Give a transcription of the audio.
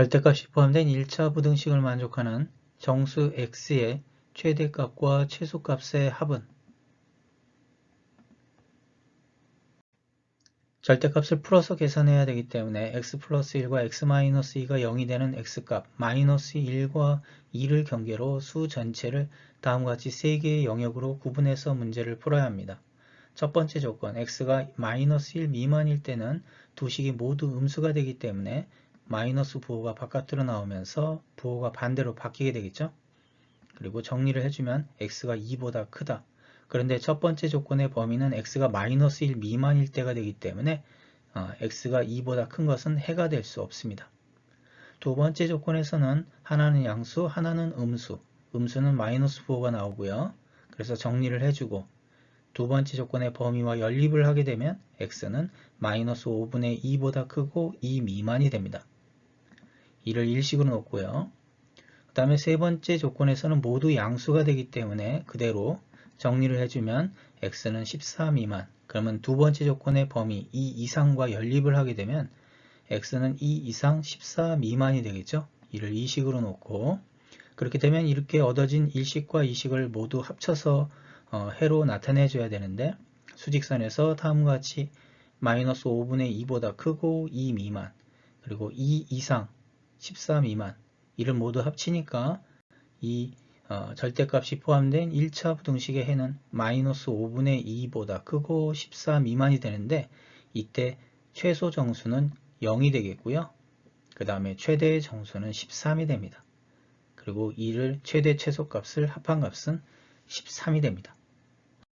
절대값이 포함된 1차 부등식을 만족하는 정수 x의 최대값과 최소값의 합은 절대값을 풀어서 계산해야 되기 때문에 x 플러스 1과 x 마이너스 2가 0이 되는 x값 마이너스 1과 2를 경계로 수 전체를 다음과 같이 3개의 영역으로 구분해서 문제를 풀어야 합니다. 첫 번째 조건 x가 마이너스 1 미만일 때는 두 식이 모두 음수가 되기 때문에 마이너스 부호가 바깥으로 나오면서 부호가 반대로 바뀌게 되겠죠. 그리고 정리를 해주면 x가 2보다 크다. 그런데 첫 번째 조건의 범위는 x가 마이너스 1 미만일 때가 되기 때문에 어, x가 2보다 큰 것은 해가 될 수 없습니다. 두 번째 조건에서는 하나는 양수, 하나는 음수. 음수는 마이너스 부호가 나오고요. 그래서 정리를 해주고 두 번째 조건의 범위와 연립을 하게 되면 x는 마이너스 5분의 2보다 크고 2 미만이 됩니다. 이를 일식으로 놓고요. 그 다음에 세 번째 조건에서는 모두 양수가 되기 때문에 그대로 정리를 해주면 x는 14 미만 그러면 두 번째 조건의 범위 2 이상과 연립을 하게 되면 x는 2 이상 14 미만이 되겠죠. 이를 이식으로 놓고 그렇게 되면 이렇게 얻어진 1식과 2식을 모두 합쳐서 어, 해로 나타내 줘야 되는데 수직선에서 다음과 같이 마이너스 5분의 2보다 크고 2 미만 그리고 2 이상 14 미만 이를 모두 합치니까 이 어, 절대값이 포함된 1차 부등식의 해는 마이너스 5분의 2보다 크고 14 미만이 되는데 이때 최소 정수는 0이 되겠고요. 그 다음에 최대 정수는 13이 됩니다. 그리고 이를 최대 최소값을 합한 값은 13이 됩니다.